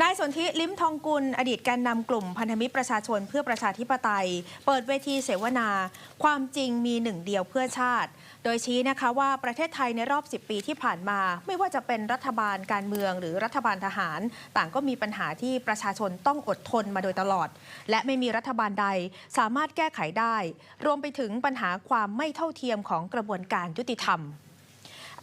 นายสนธิลิ้มทองกุล อดีตแกนนำกลุ่มพันธมิตรประชาชนเพื่อประชาธิปไตย เปิดเวทีเสวนา ความจริงมีหนึ่งเดียวเพื่อชาติ โดยชี้นะคะว่าประเทศไทยในรอบ 10 ปีที่ผ่านมา ไม่ว่าจะเป็นรัฐบาลการเมืองหรือรัฐบาลทหาร ต่างก็มีปัญหาที่ประชาชนต้องอดทนมาโดยตลอด และไม่มีรัฐบาลใดสามารถแก้ไขได้ รวมไปถึงปัญหาความไม่เท่าเทียมของกระบวนการยุติธรรม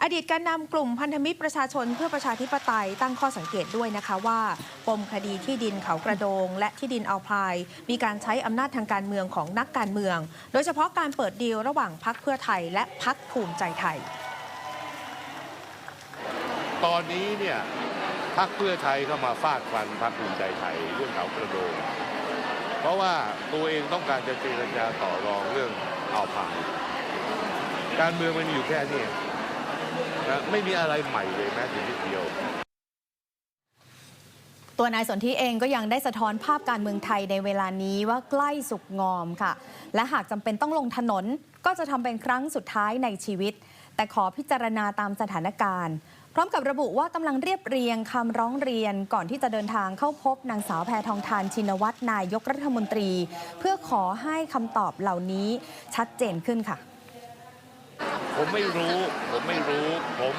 อดีตการนำกลุ่มพันธมิตรประชาชนเพื่อประชาธิปไตยตั้งข้อสังเกตด้วยนะคะว่าปมคดีที่ดินเขากระโดง และที่ดินอัลพายมีการใช้อำนาจทางการเมืองของนักการเมือง โดยเฉพาะการเปิดดีลระหว่างพักเพื่อไทยและพักภูมิใจไทย ตอนนี้เนี่ยพรรคเพื่อไทยก็มาฟาดฟันพรรคภูมิใจไทยเรื่องเขากระโดง เพราะว่าตัวเองต้องการจะเจรจาต่อรองเรื่องเอาผ่านการเมืองมันมีอยู่แค่นี้ นะไม่มีอะไรใหม่เลยแม้แต่นิดเดียว ตัวนายสนธิเองก็ยังได้สะท้อนภาพการเมืองไทยในเวลานี้ว่าใกล้สุกงอมค่ะ และหากจำเป็นต้องลงถนนก็จะทำเป็นครั้งสุดท้ายในชีวิต แต่ขอพิจารณาตามสถานการณ์ พร้อมกับระบุว่ากำลังเรียบเรียงคำร้องเรียนก่อนที่จะเดินทางเข้าพบนางสาวแพทองทานชินวัตรนายกรัฐมนตรี เพื่อขอให้คำตอบเหล่านี้ชัดเจนขึ้นค่ะ ผมไม่รู้ ผมไม่รู้ ผม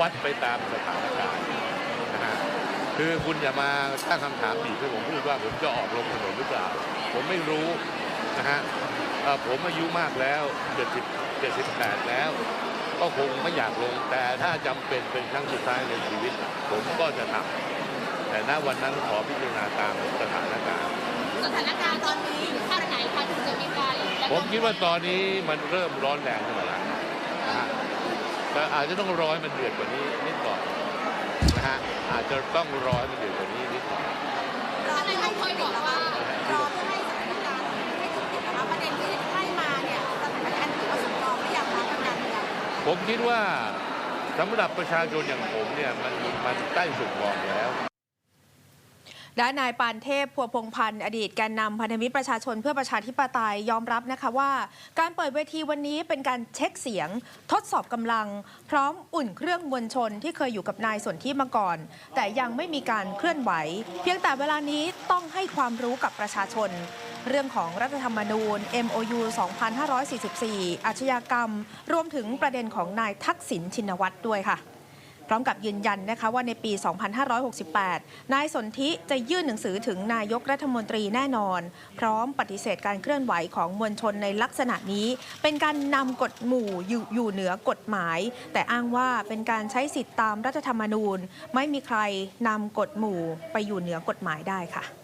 วัดไปตามสถานการณ์นะฮะคือคุณอย่ามาตั้งคำถามบีบให้ผมพูดว่าผมจะออกลงถนนหรือเปล่า ผมไม่รู้นะฮะผมอายุมากแล้ว70 78แล้ว ก็คงไม่อยากลง แต่ถ้าจำเป็นเป็นครั้งสุดท้ายในชีวิต ผมก็จะทำแต่ณวันนั้นขอพิจารณาตามสถานการณ์ สถานการณ์ตอนนี้คะถึงจะมีการและ ผมคิดว่าตอนนี้มันเริ่มร้อนแรงขึ้นมาแล้วนะฮะแต่อาจจะต้องรอให้มันเดือดกว่านี้นิดหน่อยนะฮะอาจจะต้องรอให้มันเดือดกว่านี้นิดหน่อยรอให้ให้คอยบอกว่ารอเพื่อให้สถานการณ์ให้จุดติดนะคะประเด็นที่ให้มาเนี่ยสถานการณ์ถือว่าสำรองหรือยังคะทางการเมืองผมคิดว่าสำหรับประชาชนอย่างผมเนี่ยมันมันใกล้สุดมองแล้ว ด้านนายปานเทพพัวพงพันธ์อดีตแกนนำพันธมิตรประชาชนเพื่อประชาธิปไตยยอมรับนะคะว่า การเปิดเวทีวันนี้เป็นการเช็คเสียง ทดสอบกำลัง พร้อมอุ่นเครื่องมวลชนที่เคยอยู่กับนายสนธิมาก่อน แต่ยังไม่มีการเคลื่อนไหว เพียงแต่เวลานี้ต้องให้ความรู้กับประชาชนเรื่องของรัฐธรรมนูญ MOU 2544 อาชญากรรม รวมถึงประเด็นของนายทักษิณชินวัตรด้วยค่ะ พร้อมกับยืนยันนะคะว่าในปี 2568 นายสนธิจะยื่นหนังสือถึงนายกรัฐมนตรีแน่นอน พร้อมปฏิเสธการเคลื่อนไหวของมวลชนในลักษณะนี้ เป็นการนำกฎหมู่อยู่อยู่เหนือกฎหมาย แต่อ้างว่าเป็นการใช้สิทธิตามรัฐธรรมนูญ ไม่มีใครนำกฎหมู่ไปอยู่เหนือกฎหมายได้ค่ะ